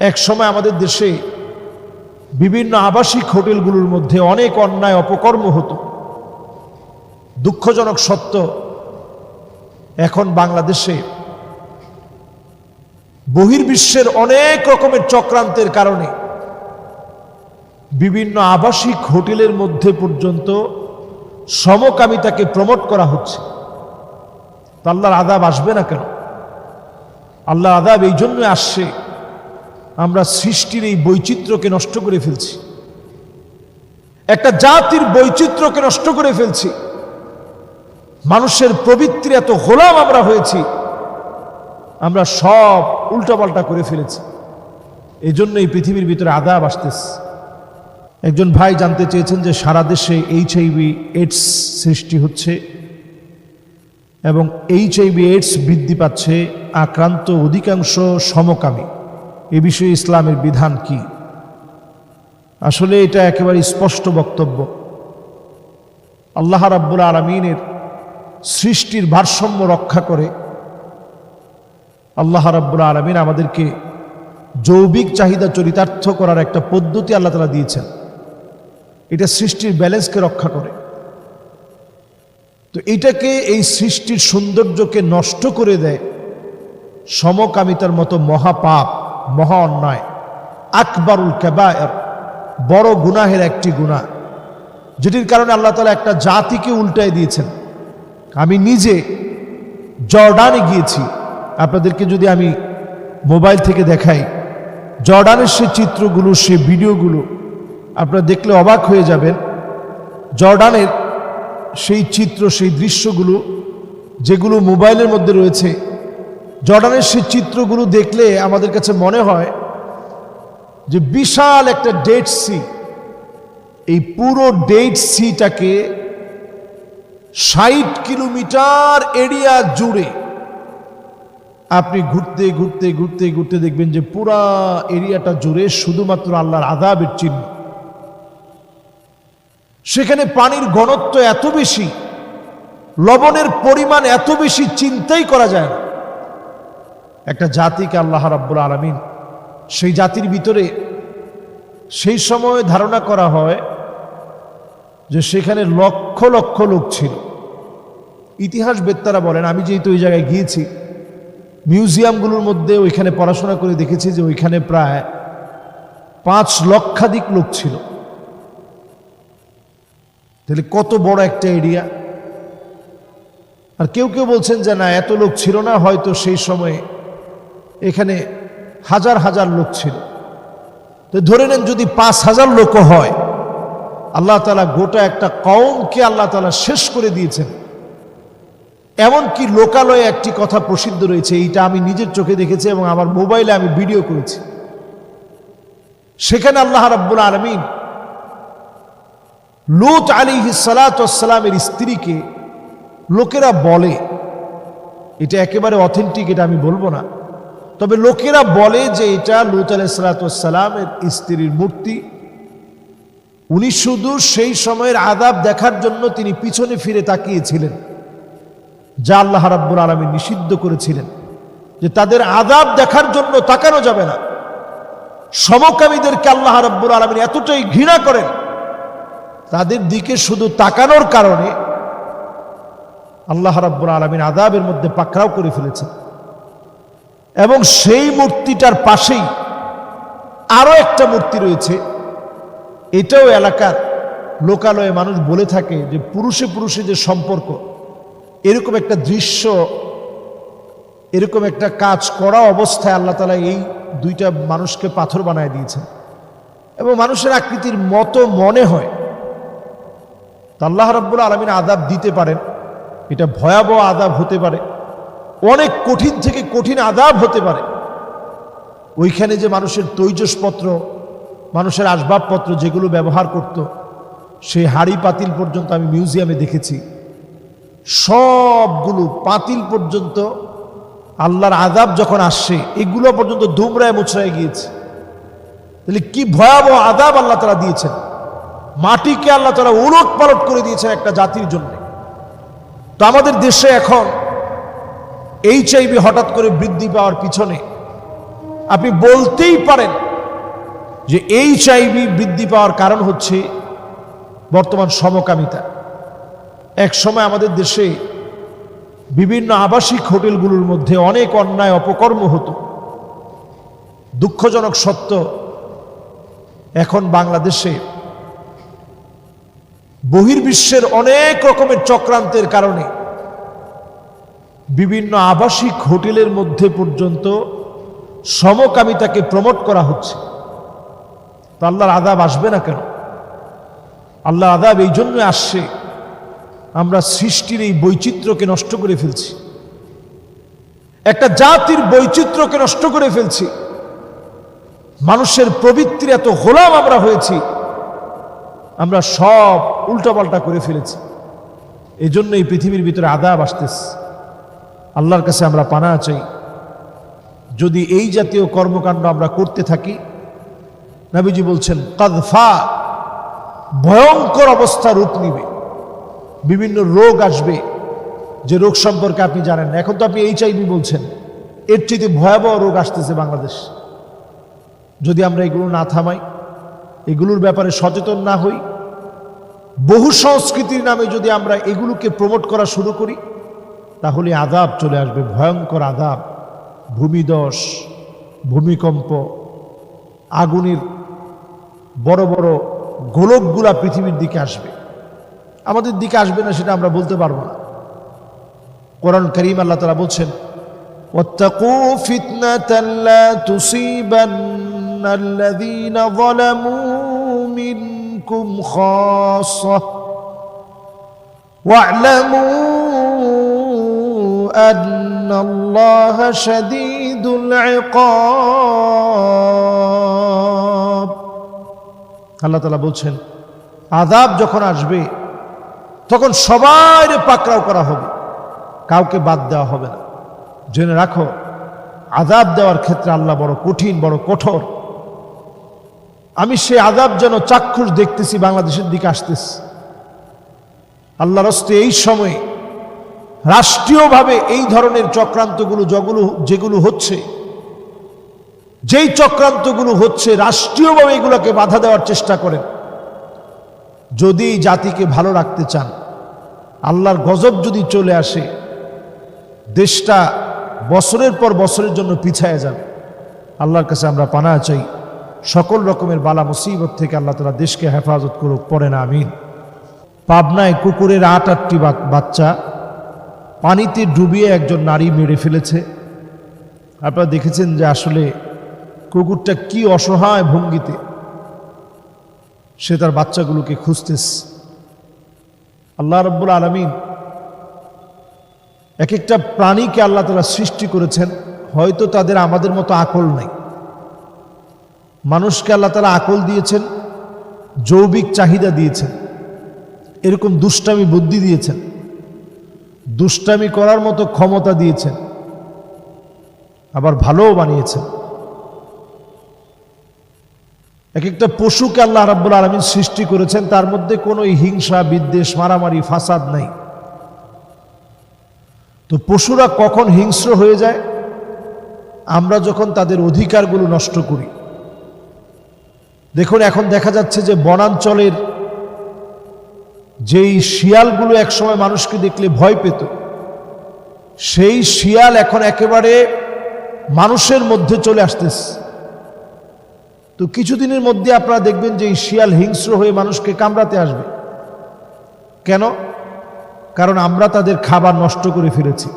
এক সময় আমাদের দেশে বিভিন্ন আবাসিক হোটেলগুলোর মধ্যে অনেক অন্যায় অপকর্ম হতো। দুঃখজনক সত্য, এখন বাংলাদেশে বহির্বিশ্বের অনেক রকমের চক্রান্তের কারণে বিভিন্ন আবাসিক হোটেলের মধ্যে পর্যন্ত সমকামিতাকে প্রমোট করা হচ্ছে। আল্লাহর আদাব আসবে না কেন? আল্লাহ আদাব এই জন্য আসছে আমরা সৃষ্টির এই বৈচিত্র্যকে নষ্ট করে ফেলছি। একটা জাতির বৈচিত্র্যকে নষ্ট করে ফেলছি। মানুষের প্রবৃত্তির এত গোলাম আমরা হয়েছি। আমরা সব উল্টাপাল্টা করে ফেলেছি। এই জন্য এই পৃথিবীর ভিতরে আদাব আসতেছে। একজন ভাই জানতে চেয়েছেন যে সারা দেশে এইচ আইভি এইডস সৃষ্টি হচ্ছে এবং এইচ আইভি এইডস বৃদ্ধি পাচ্ছে আক্রান্ত অধিকাংশ সমকামী। এ বিষয়ে ইসলামের বিধান কি? আসলে এটা একেবারে স্পষ্ট বক্তব্য। আল্লাহ রাব্বুল আলমিনের সৃষ্টির ভারসাম্য রক্ষা করে আল্লাহ রাব্বুল আলমিন আমাদেরকে যৌবিক চাহিদা চরিতার্থ করার একটা পদ্ধতি আল্লাহ তালা দিয়েছেন। এটা সৃষ্টির ব্যালেন্সকে রক্ষা করে। তো এটাকে এই সৃষ্টির সৌন্দর্যকে নষ্ট করে দেয় সমকামিতার মতো মহাপাপ। মহা অন্যায় আকবরুল কেবায়ের বড় গুনাহের একটি গুনাহ, যেটির কারণে আল্লাহ তালা একটা জাতিকে উল্টায় দিয়েছেন। আমি নিজে জর্ডানে গিয়েছি। আপনাদেরকে যদি আমি মোবাইল থেকে দেখাই, জর্ডানের সে চিত্রগুলো, সে ভিডিওগুলো, আপনারা দেখলে অবাক হয়ে যাবেন, জর্ডানের সেই চিত্র, সেই দৃশ্যগুলো, যেগুলো মোবাইলের মধ্যে রয়েছে জর্ডানের সেই চিত্রগুলো দেখলে আমাদের কাছে মনে হয় যে বিশাল একটা ডেড সি। এই পুরো ডেড সিটাকে ষাট কিলোমিটার এরিয়া জুড়ে আপনি ঘুরতে ঘুরতে ঘুরতে ঘুরতে দেখবেন যে পুরা এরিয়াটা জুড়ে শুধুমাত্র আল্লাহর আদাবের চিহ্ন। সেখানে পানির ঘনত্ব এত বেশি, লবণের পরিমাণ এত বেশি, চিন্তাই করা যায় না। একটা জাতিকে আল্লাহ রাব্বুল আলমিন সেই জাতির ভিতরে সেই সময় ধারণা করা হয় যে সেখানে লক্ষ লক্ষ লোক ছিল। ইতিহাস বেত্তারা বলেন, আমি যেহেতু ওই জায়গায় গিয়েছি, মিউজিয়ামগুলোর মধ্যে ওইখানে পড়াশোনা করে দেখেছি যে ওইখানে প্রায় পাঁচ লক্ষাধিক লোক ছিল। তাহলে কত বড় একটা এরিয়া। আর কেউ কেউ বলছেন যে না, এত লোক ছিল না, হয়তো সেই সময়ে এখানে হাজার হাজার লোক ছিল। তো ধরে নেন যদি পাঁচ হাজার লোকও হয়, আল্লাহ তালা গোটা একটা কওমকে আল্লাহ তালা শেষ করে দিয়েছেন। এমনকি লোকালয়ে একটি কথা প্রসিদ্ধ রয়েছে, এইটা আমি নিজের চোখে দেখেছি এবং আমার মোবাইলে আমি ভিডিও করেছি। সেখানে আল্লাহ রাব্বুল আলমিন লুত আলী সালাতামের স্ত্রীকে লোকেরা বলে, এটা একেবারে অথেন্টিক এটা আমি বলব না। তবে লোকেরা বলে যে এটা লুত আলাই সালাতামের স্ত্রীর মূর্তি। উনি শুধু সেই সময়ের আদাব দেখার জন্য তিনি পিছনে ফিরে তাকিয়েছিলেন, যা আল্লাহ রাব্বুল আলমী নিষিদ্ধ করেছিলেন, যে তাদের আদাব দেখার জন্য তাকানো যাবে না। সমকামীদেরকে আল্লাহ রাব্বুল আলমিন এতটাই ঘৃণা করেন, তাদের দিকে শুধু তাকানোর কারণে আল্লাহ রাব্বুল আলমিন আদাবের মধ্যে পাকড়াও করে ফেলেছেন। এবং সেই মূর্তিটার পাশেই আরও একটা মূর্তি রয়েছে। এটাও এলাকার লোকালয়ে মানুষ বলে থাকে যে পুরুষে পুরুষে যে সম্পর্ক, এরকম একটা দৃশ্য, এরকম একটা কাজ করা অবস্থায় আল্লাহ তালা এই দুইটা মানুষকে পাথর বানায় দিয়েছেন। এবং মানুষের আকৃতির মতো মনে হয়। তো আল্লাহ রব্বুল আলমিন আদাব দিতে পারেন। এটা ভয়াবহ আদাব হতে পারে। অনেক কঠিন থেকে কঠিন আদাব হতে পারে। ওইখানে যে মানুষের তৈজসপত্র, মানুষের আসবাবপত্র যেগুলো ব্যবহার করত, সেই হাড়ি পাতিল পর্যন্ত আমি মিউজিয়ামে দেখেছি। সবগুলো পাতিল পর্যন্ত আল্লাহর আদাব যখন আসছে, এগুলো পর্যন্ত দুমরায় মুচড়ায় গিয়েছে। তাহলে কি ভয়াবহ আদাব আল্লাহ তারা দিয়েছেন? মাটিকে আল্লাহ তারা উলট পালট করে দিয়েছেন একটা জাতির জন্য। তো আমাদের দেশে এখন এইচআইভি হঠাৎ করে বৃদ্ধি পাওয়ার পিছনে আপনি বলতেই পারেন যে এই চাইবি বৃদ্ধি পাওয়ার কারণ হচ্ছে বর্তমান সমকামিতা। এক সময় আমাদের দেশে বিভিন্ন আবাসিক হোটেলগুলোর মধ্যে অনেক অন্যায় অপকর্ম হতো। দুঃখজনক সত্য, এখন বাংলাদেশে বহির্বিশ্বের অনেক রকমের চক্রান্তের কারণে বিভিন্ন আবাসিক হোটেলের মধ্যে পর্যন্ত সমকামিতাকে প্রমোট করা হচ্ছে। তো আল্লাহর আদাব আসবে না কেন? আল্লাহ আদাব এই জন্য আসছে, আমরা সৃষ্টির এই বৈচিত্র্যকে নষ্ট করে ফেলছি। একটা জাতির বৈচিত্র্যকে নষ্ট করে ফেলছি। মানুষের প্রবৃত্তির এত গোলাম আমরা হয়েছি, আমরা সব উল্টাপাল্টা করে ফেলেছি। এই জন্য এই পৃথিবীর ভিতরে আদাব আসতেছে। আল্লাহর কাছে আমরা পানা চাই। যদি এই জাতীয় কর্মকাণ্ড আমরা করতে থাকি, নাবিজি বলছেন কাদফা ভয়ঙ্কর অবস্থা রূপ নিবে। বিভিন্ন রোগ আসবে। যে রোগ সম্পর্কে আপনি জানেন এখন তো আপনি এইচআইভি বলছেন। এর চেয়ে ভয়াবহ রোগ আসতেছে বাংলাদেশ। যদি আমরা এগুলো না থামাই, এগুলোর ব্যাপারে সচেতন না হই, বহু সংস্কৃতির নামে যদি আমরা এগুলোকে প্রমোট করা শুরু করি তাহলে আদাব চলে আসবে ভয়ঙ্কর আদাব ভূমিদশ ভূমিকম্প আগুনের বড় বড় গোলকগুলা পৃথিবীর দিকে আসবে আমাদের দিকে আসবে না সেটা আমরা বলতে পারবো না কোরআন করিম আল্লাহ তালা বলছেন واتقوا فتنة لا تصيبن الذين ظلموا منكم خاصة واعلموا أن الله شديد العقاب আল্লাহ তালা বলছেন আদাব যখন আসবে তখন সবাই পাকড়াও করা হবে কাউকে বাদ দেওয়া হবে না জেনে রাখো আদাব দেওয়ার ক্ষেত্রে আল্লাহ বড় কঠিন বড় কঠোর আমি সে আদাব যেন চাক্ষুষ দেখতেছি বাংলাদেশের দিকে আসতেছি আল্লাহ রস্তে এই সময়ে রাষ্ট্রীয়ভাবে এই ধরনের চক্রান্তগুলো যেগুলো যেগুলো হচ্ছে, যেই চক্রান্তগুলো হচ্ছে, রাষ্ট্রীয়ভাবে এগুলোকে বাধা দেওয়ার চেষ্টা করেন। যদি জাতিকে ভালো রাখতে চান, আল্লাহর গজব যদি চলে আসে, দেশটা বছরের পর বছরের জন্য পিছায় যাবে। আল্লাহর কাছে আমরা পানা চাই, সকল রকমের বালা মুসিবত থেকে আল্লাহ তালা দেশকে হেফাজত করুক, পড়ে না, আমিন। পাবনায় কুকুরের আট আটটি বাচ্চা পানিতে ডুবিয়ে একজন নারী মেরে ফেলেছে। আপনারা দেখেছেন যে আসলে কুকুরটা কি অসহায় ভঙ্গিতে সে তার বাচ্চাগুলোকে খুঁজতেছে। আল্লাহ রব্বুল আলমিন এক একটা প্রাণীকে আল্লাহ তারা সৃষ্টি করেছেন, হয়তো তাদের আমাদের মতো আকল নাই। মানুষকে আল্লাহ তারা আকল দিয়েছেন, যৌবিক চাহিদা দিয়েছেন, এরকম দুষ্টামি বুদ্ধি দিয়েছেন। দুষ্টামি করার মতো ক্ষমতা দিয়েছেন, আবার ভালোও বানিয়েছেন। এক একটা পশুকে আল্লাহ রাব্বুল আলমিন সৃষ্টি করেছেন, তার মধ্যে কোনো হিংসা, বিদ্বেষ, মারামারি, ফাসাদ নাই। তো পশুরা কখন হিংস্র হয়ে যায়? আমরা যখন তাদের অধিকারগুলো নষ্ট করি। দেখুন, এখন দেখা যাচ্ছে যে বনাঞ্চলের যেই শিয়ালগুলো একসময় মানুষকে দেখলে ভয় পেত, সেই শিয়াল এখন একেবারে মানুষের মধ্যে চলে আসতেছে। তো কিছুদিনের মধ্যে আপনারা দেখবেন যে এই শিয়াল হিংস্র হয়ে মানুষকে কামড়াতে আসবে। কেন? কারণ আমরা তাদের খাবার নষ্ট করে ফেলেছি।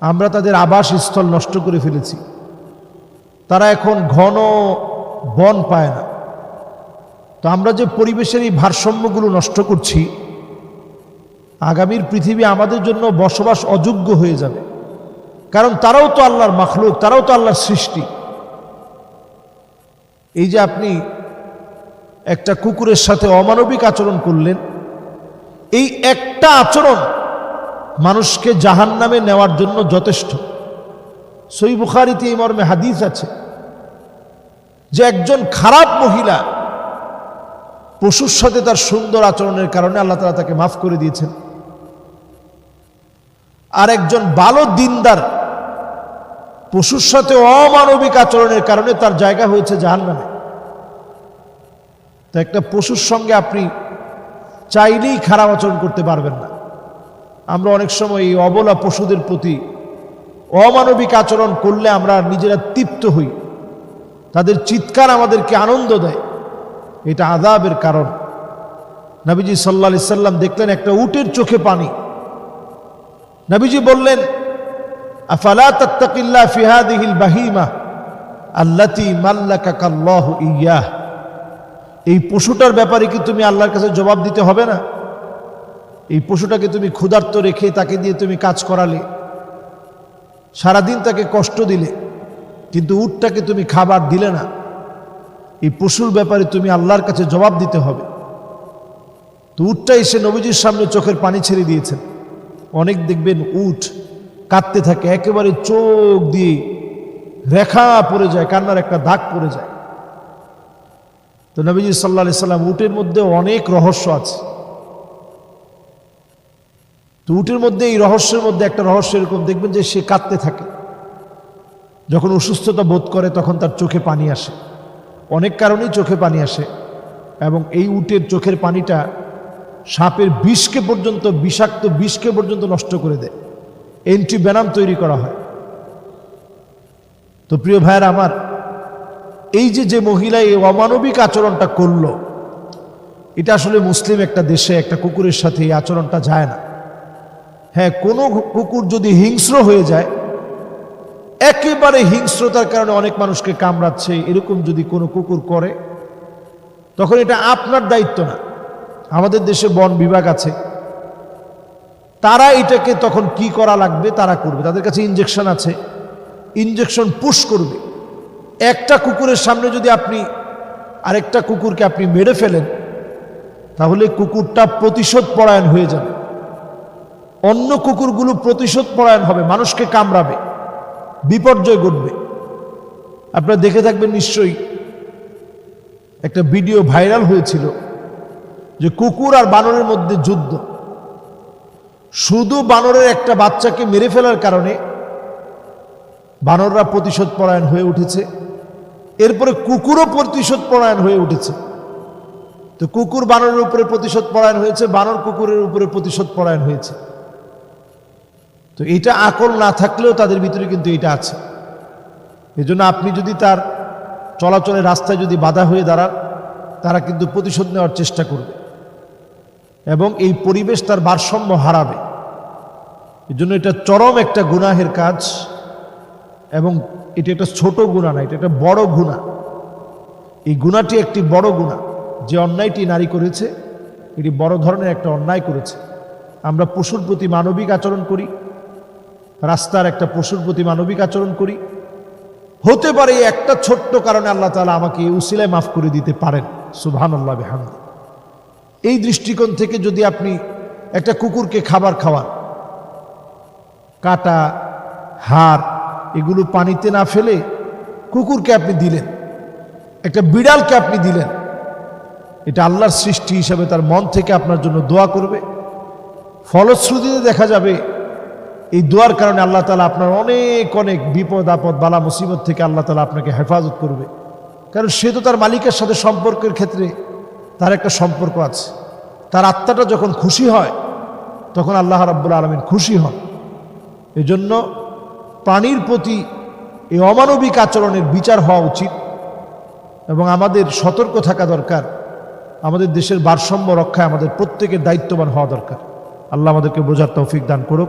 আমরা তাদের আবাসস্থল নষ্ট করে ফেলেছি। তারা এখন ঘন বন পায় না। তো আমরা যে পরিবেশের এই ভারসাম্যগুলো নষ্ট করছি, আগামীর পৃথিবী আমাদের জন্য বসবাস অযোগ্য হয়ে যাবে। কারণ তারাও তো আল্লাহর মাখলুক, তারাও তো আল্লাহর সৃষ্টি। এই যে আপনি একটা কুকুরের সাথে অমানবিক আচরণ করলেন, এই একটা আচরণ মানুষকে জাহান নামে নেওয়ার জন্য যথেষ্ট। সই বুখারিতে এই মর্মে হাদিস আছে যে একজন খারাপ মহিলা পশুর সাথে তার সুন্দর আচরণের কারণে আল্লাহ তালা তাকে মাফ করে দিয়েছেন। আর একজন ভালো দিনদার পশুর সাথে অমানবিক আচরণের কারণে তার জায়গা হয়েছে জাহান্নামে। তো একটা পশুর সঙ্গে আপনি চাইলেই খারাপ আচরণ করতে পারবেন না। আমরা অনেক সময় এই অবলা পশুদের প্রতি অমানবিক আচরণ করলে আমরা নিজেরা তৃপ্ত হই। তাদের চিৎকার আমাদেরকে আনন্দ দেয়। এটা আদাবের কারণ। নবীজি সাল্লা সাল্লাম দেখলেন একটা উটের চোখে পানি। নবীজি বললেন, আফালা তাত্তাকিল্লা ফিহাদিহিল বাহিমা আল্লাতি মাল্লাকাকাল্লাহ ইয়াহ? এই পশুটার ব্যাপারে কি তুমি আল্লাহর কাছে জবাব দিতে হবে না? এই পশুটাকে তুমি ক্ষুধার্ত রেখে তাকে দিয়ে তুমি কাজ করালে। সারাদিন তাকে কষ্ট দিলে, কিন্তু উটটাকে তুমি খাবার দিলে না। এই পশুর ব্যাপারে তুমি আল্লাহর কাছে জবাব দিতে হবে। তো উটটা এসে নবীজির সামনে চোখের পানি ছেড়ে দিয়েছেন। অনেক দেখবেন উট কাঁদতে থাকে, একেবারে চোখ দিয়ে রেখা পড়ে যায়, কান্নার একটা দাগ পড়ে যায়। তো নবীজি সাল্লা সাল্লাম উটের মধ্যে অনেক রহস্য আছে। তো উটের মধ্যে এই রহস্যের মধ্যে একটা রহস্য এরকম, দেখবেন যে সে কাঁদতে থাকে। যখন অসুস্থতা বোধ করে, তখন তার চোখে পানি আসে। অনেক কারণেই চোখে পানি আসে এবং এই উটের চোখের পানিটা সাপের বিষকে পর্যন্ত, বিষাক্ত বিষকে পর্যন্ত নষ্ট করে দেয়। অ্যান্টিব্যানাম তৈরি করা হয়। তো প্রিয় ভাইয়ের আমার, এই যে যে মহিলা এই অমানবিক আচরণটা করল, এটা আসলে মুসলিম একটা দেশে, একটা কুকুরের সাথে এই আচরণটা যায় না। হ্যাঁ কোনো কুকুর যদি হিংস্র হয়ে যায় একেবারে হিংস্রতার কারণে অনেক মানুষকে কামড়াচ্ছে, এরকম যদি কোনো কুকুর করে, তখন এটা আপনার দায়িত্ব না। আমাদের দেশে বন বিভাগ আছে। তারা এটাকে তখন কি করা লাগবে, তারা করবে। তাদের কাছে ইঞ্জেকশন আছে। ইঞ্জেকশন পুশ করবে। একটা কুকুরের সামনে যদি আপনি আরেকটা কুকুরকে আপনি মেরে ফেলেন, তাহলে কুকুরটা প্রতিশোধ পরায়ণ হয়ে যাবে। অন্য কুকুরগুলো প্রতিশোধ পরায়ণ হবে, মানুষকে কামড়াবে। বিপর্যয় ঘটবে। আপনারা দেখে থাকবেন নিশ্চয়ই একটা ভিডিও ভাইরাল হয়েছিল যে কুকুর আর বানরের মধ্যে যুদ্ধ। শুধু বানরের একটা বাচ্চাকে মেরে ফেলার কারণে বানররা প্রতিশোধ পরায়ণ হয়ে উঠেছে। এরপরে কুকুরও প্রতিশোধ পরায়ণ হয়ে উঠেছে। তো কুকুর বানরের উপরে প্রতিশোধ পরায়ণ হয়েছে, বানর কুকুরের উপরে প্রতিশোধ পরায়ণ হয়েছে। তো এটা আকল না থাকলেও তাদের ভিতরে কিন্তু এটা আছে। এজন্য আপনি যদি তার চলাচলের রাস্তায় যদি বাধা হয়ে দাঁড়ান, তারা কিন্তু প্রতিশোধ নেওয়ার চেষ্টা করবে এবং এই পরিবেশ তার ভারসাম্য হারাবে। এজন্য এটা চরম একটা গুনাহের কাজ এবং এটা একটা ছোট গুণা না, এটা একটা বড় গুণা। এই গুণাটি একটি বড় গুণা। যে অন্যায়টি নারী করেছে, এটি বড় ধরনের একটা অন্যায় করেছে। আমরা পশুর প্রতি মানবিক আচরণ করি রাস্তার একটা পশুর প্রতি মানবিক আচরণ করি। হতে পারে একটা ছোট্ট কারণে আল্লাহ তালা আমাকে উসিলায় মাফ করে দিতে পারেন। সুবহান আল্লাহ এই দৃষ্টিকোণ থেকে যদি আপনি একটা কুকুরকে খাবার খাওয়ান, কাটা, হাড়, এগুলো পানিতে না ফেলে কুকুরকে আপনি দিলেন, একটা বিড়ালকে আপনি দিলেন, এটা আল্লাহর সৃষ্টি হিসাবে তার মন থেকে আপনার জন্য দোয়া করবে। ফলশ্রুতিতে দেখা যাবে এই দোয়ার কারণে আল্লাহ তালা আপনার অনেক অনেক বিপদ, আপদ, বালা, মুসিবত থেকে আল্লাহ তালা আপনাকে হেফাজত করবে। কারণ সে তো তার মালিকের সাথে সম্পর্কের ক্ষেত্রে তার একটা সম্পর্ক আছে। তার আত্মাটা যখন খুশি হয়, তখন আল্লাহ রাব্বুল আলমিন খুশি হন। এজন্য প্রাণীর প্রতি এই অমানবিক আচরণের বিচার হওয়া উচিত এবং আমাদের সতর্ক থাকা দরকার। আমাদের দেশের ভারসাম্য রক্ষায় আমাদের প্রত্যেকের দায়িত্ববান হওয়া দরকার। আল্লাহ আমাদেরকে বোঝার তৌফিক দান করুক।